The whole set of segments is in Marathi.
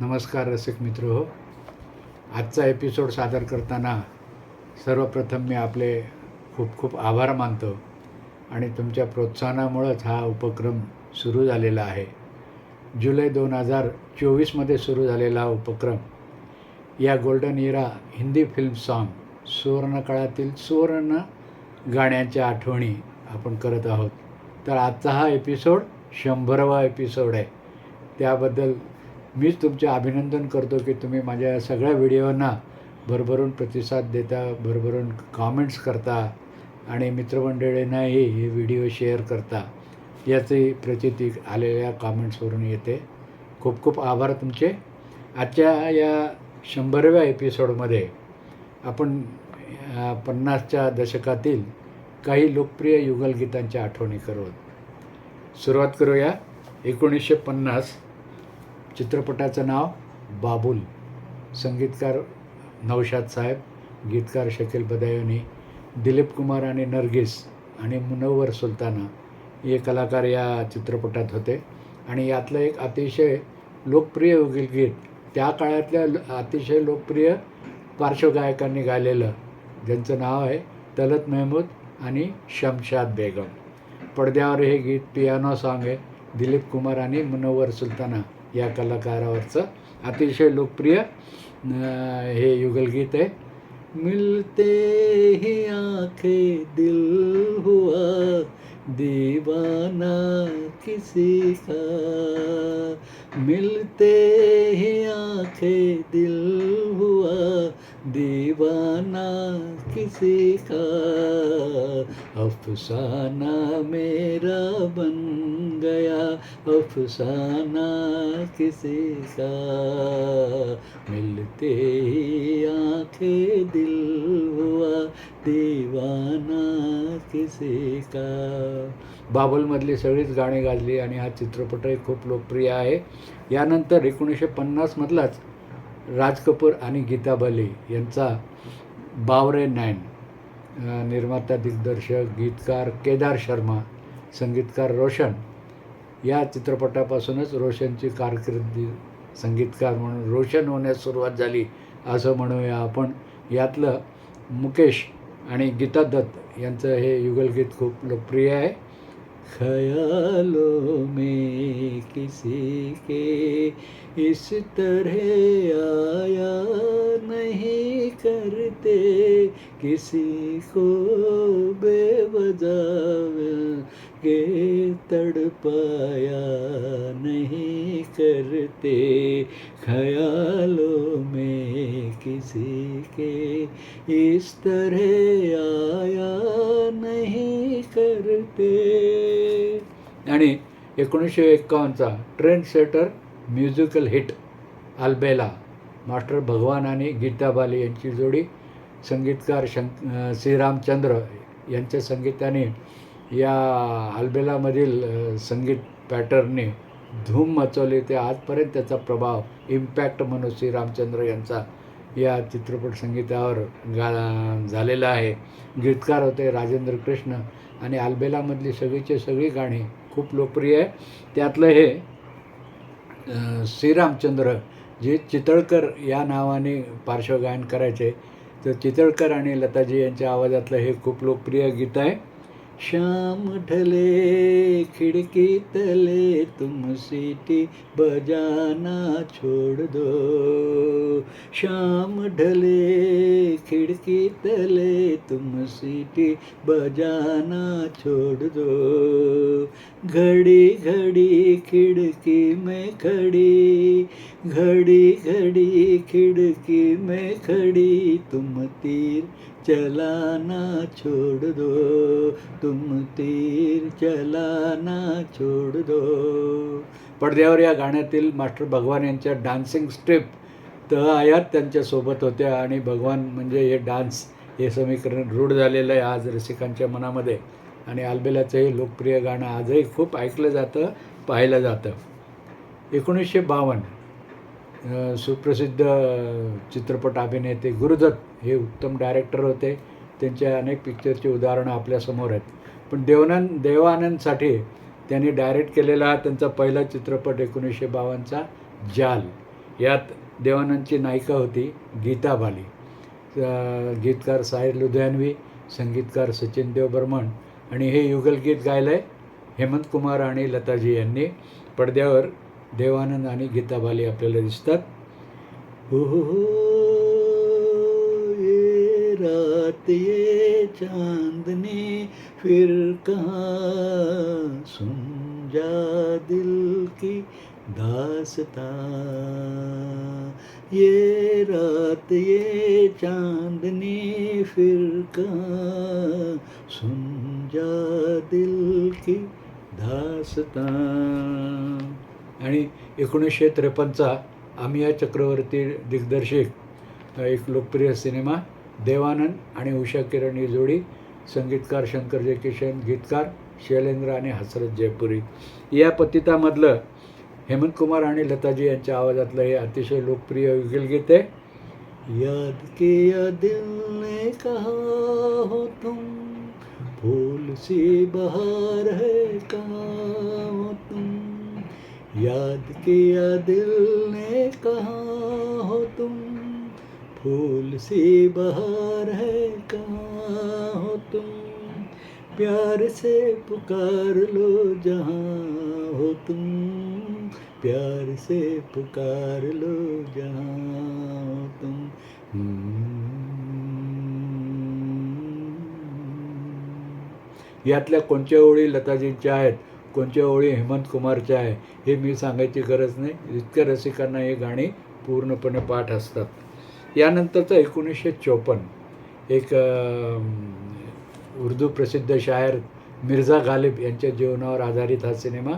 नमस्कार रसिक मित्र हो. आजचा एपिसोड सादर करताना सर्वप्रथम मी आपले खूप खूप आभार मानतो आणि तुमच्या प्रोत्साहनामुळंच हा उपक्रम सुरू झालेला आहे. जुलै दोन हजार चोवीसमध्ये सुरू झालेला हा उपक्रम. या golden era Hindi film song सुवर्णकाळातील सुवर्ण गाण्यांच्या आठवणी आपण करत आहोत. तर आजचा हा एपिसोड शंभरवा एपिसोड आहे. त्याबद्दल मीच तुमचे अभिनंदन करतो की तुम्ही माझ्या सगळ्या व्हिडिओंना भरभरून प्रतिसाद देता भरभरून कॉमेंट्स करता आणि मित्रमंडळींनाही हे व्हिडिओ शेअर करता. याची प्रचिती आलेल्या कॉमेंट्सवरून येते. खूप खूप आभार तुमचे. आजच्या या शंभरव्या एपिसोडमध्ये आपण पन्नासच्या दशकातील काही लोकप्रिय युगलगीतांच्या आठवणी करू सुरुवात करूया एकोणीसशे पन्नास चित्रपटाचं नाव बाबुल. संगीतकार नौशाद साहेब गीतकार शकील बदायोनी दिलीप कुमार आणि नरगिस आणि मुनव्वर सुलताना हे कलाकार या चित्रपटात होते. आणि यातलं एक अतिशय लोकप्रिय गीत त्या काळातल्या ल- अतिशय लोकप्रिय पार्श्वगायकांनी गायलेलं ज्यांचं नाव आहे तलत मेहमूद आणि शमशाद बेगम. पडद्यावर हे गीत पियानो सॉन्ग आहे. दिलीप कुमार आणि मुनव्वर सुलताना या कलाकारावरचं अतिशय लोकप्रिय हे युगलगीत आहे. मिलते ही आखे दिल हुआ दीवाना किसी का। मिलते ही आखे दिल हुआ दीवाना किसी का अफसाना मेरा बन गया अफसाना किसी का। मिलते ही आंखें दिल हुआ दीवाना किसी का। बाबलमधली सगळीच गाणी गाजली आणि हा चित्रपटही खूप लोकप्रिय आहे. यानंतर एकोणीसशे पन्नासमधलाच राज कपूर आणि गीता बाली यांचा बावरे नॅन निर्माता दिग्दर्शक गीतकार केदार शर्मा संगीतकार रोशन. या चित्रपटापासूनच रोशनची कारकिर्दी संगीतकार म्हणून रोशन होण्यास सुरुवात झाली असं म्हणूया आपण. यातलं मुकेश आणि गीता दत्त यांचं हे युगलगीत खूप लोकप्रिय आहे. खयालो में किसी के इस तरह आया नहीं करते किसी को बेवजह के तड़पाया नहीं करते। ख्यालों में किसी के इस तरह आया नहीं करते। एकोणीसशे एक्कावन्नचा trend setter musical hit Albela master Bhagwan आणि गीता बाली यांची जोडी संगीतकार शं श्रीरामचंद्र यांच्या संगीताने या अल्बेलामधील संगीत पॅटर्नने धूम मचवली ते आजपर्यंत त्याचा प्रभाव इम्पॅक्ट म्हणून श्रीरामचंद्र यांचा या चित्रपट संगीतावर गा झालेला आहे. गीतकार होते राजेंद्र कृष्ण आणि आल्बेलामधली सगळीचे सगळी गाणी खूप लोकप्रिय आहे. त्यातलं हे श्रीरामचंद्र जे चितळकर या नावाने पार्श्वगायन करायचे तर चितळकर आणि लताजी यांच्या आवाजातलं हे खूप लोकप्रिय गीत आहे. श्याम ढले, खिड़की तले, तुम सीटी बजाना छोड़ दो। श्याम ढले, खिड़की तले, तुम सीटी बजाना छोड़ दो। घड़ी घड़ी खिड़की में खड़ी, घड़ी घड़ी खिड़की में खड़ी, तुम तीर चला ना छोड़ दो तुम तीर चलाना छोड़ दो। पडद्यावर या गाण्यातील मास्टर भगवान यांच्या डान्सिंग स्टेप तर आयात त्यांच्यासोबत होत्या आणि भगवान म्हणजे हे डान्स हे समीकरण रूढ झालेलं आहे आज रसिकांच्या मनामध्ये. आणि अल्बेलाचं हे लोकप्रिय गाणं आजही खूप ऐकलं जातं पाहिलं जातं. एकोणीसशे बावन्न सुप्रसिद्ध चित्रपट अभिनेते गुरुदत्त हे उत्तम डायरेक्टर होते. त्यांच्या अनेक पिक्चरची उदाहरणं आपल्यासमोर आहेत. पण देवानंद देवानंदसाठी त्यांनी डायरेक्ट केलेला हा त्यांचा पहिला चित्रपट एकोणीसशे बावन्नचा जाल. यात देवानंदची नायिका होती गीता बाली. गीतकार साहिर लुधियानवी संगीतकार सचिन देव बर्मन आणि हे युगलगीत गायलं आहे हेमंत कुमार आणि लताजी यांनी. पडद्यावर देवानंद आणि गीताबाली आपल्याला दिसतात. हो हो ये रात ये चांदनी फिर कहाँ सुन जा दिल की दासता? ये रात ये चांदनी फिर कहाँ सुन जा दिल की दासता? आणि एकोणीसशे त्रेपन्नचा आमिया चक्रवर्ती दिग्दर्शित एक लोकप्रिय सिनेमा देवानंद आणि उषा किरण ही जोडी संगीतकार शंकर जयकिशन गीतकार शैलेंद्र आणि हसरत जयपुरी. या पतितामधलं हेमंत कुमार आणि लताजी यांच्या आवाजातलं हे अतिशय लोकप्रिय युगलगीत आहे. याद किया दिल ने कहा हो तुम फूल सी बहार है कहा हो तुम। याद किया दिल ने कहा हो तुम फूल सी बहार है कहाँ हो तुम? प्यार से पुकार लो जहाँ हो तुम प्यार से पुकार लो जहाँ हो तुम। यातल्या कोणत्या ओळी लताजींच्या आहेत? कोणच्या ओळी हेमंत कुमारच्या आहे हे मी सांगायची गरज नाही. इतक्या रसिकांना हे गाणी पूर्णपणे पाठ असतात. यानंतरचं एकोणीसशे चोपन्न. एक उर्दू प्रसिद्ध शायर मिर्झा गालिब यांच्या जीवनावर आधारित हा सिनेमा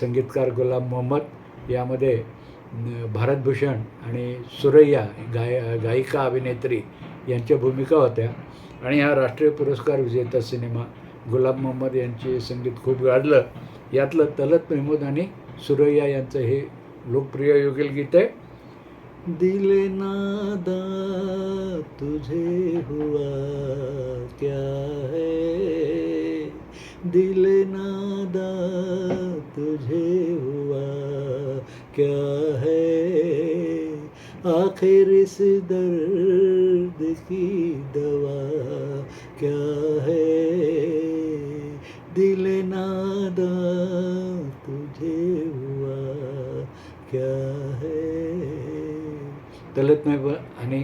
संगीतकार गुलाम मोहम्मद यामध्ये भारतभूषण आणि सुरैया गाय गायिका अभिनेत्री यांच्या भूमिका होत्या. आणि हा राष्ट्रीय पुरस्कार विजेता सिनेमा गुलाम मोहम्मद यांचे संगीत खूप गाडलं यातलं तलत प्रेमोद आणि सुरैया यांचं हे लोकप्रिय युगल गीत आहे. दिले नादा तुझे हुआ क्या है? दिले नादा तुझे हुआ क्या है? आखिर इस दर्द की दवा क्या है? दिल नादा क्या है? तलत आणि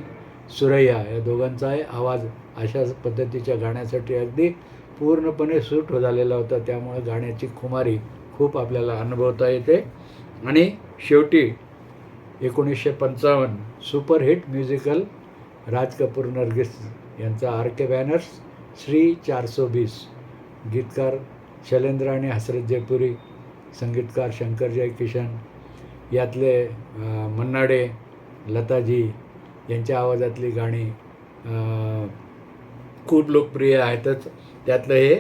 सुरैया या दोघांचा आवाज अशा पद्धतीच्या गाण्यासाठी अगदी पूर्णपणे सूट हो झालेला होता. त्यामुळे गाण्याची खुमारी खूप आपल्याला अनुभवता येते. आणि शेवटी एकोणीसशे पंचावन्न सुपरहिट म्युझिकल राज कपूर नर्गिस यांचा R K banners Shree Charsau Bees गीतकार शैलेंद्र आणि हसरत जयपुरी संगीतकार शंकर जय किशन यातले मन्नाडे लताजी यांच्या आवाजातली गाणी खूप लोकप्रिय आहेतच. त्यातलं हे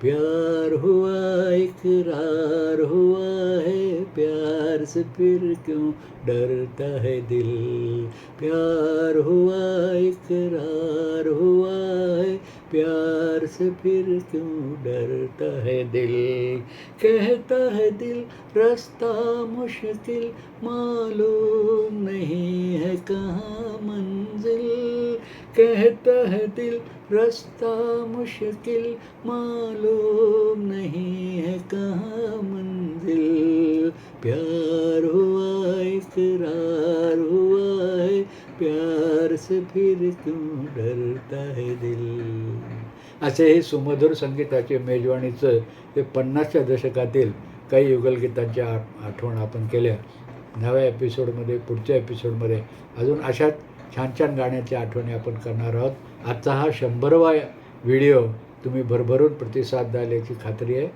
प्यार हुआ इकरार हुआ है प्यार से फिर क्यों डरता है दिल? प्यार हुआ इकरार हुआ है प्यार से फिर क्यों डरता है दिल? कहता है दिल रास्ता मुश्किल मालूम नहीं है कहाँ मंजिल। कहता है दिल रास्ता मुश्किल मालूम नहीं है कहाँ मंजिल। प्यार हुआ इकरार हुआ प्यार से फिर क्यों डरता है दिल? असे हे सुमधुर संगीताचे मेजवानीचं हे पन्नासच्या दशकातील काही युगलगीतांच्या आठवण आपण केल्या. नव्या एपिसोडमध्ये पुढच्या एपिसोडमध्ये अजून अशाच छान छान गाण्याच्या आठवणी आपण करणार आहोत. आजचा हा शंभरवा व्हिडिओ तुम्ही भरभरून प्रतिसाद द्याल खात्री आहे.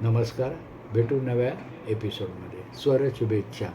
नमस्कार. भेटू नव्या एपिसोडमध्ये. स्वर शुभेच्छा.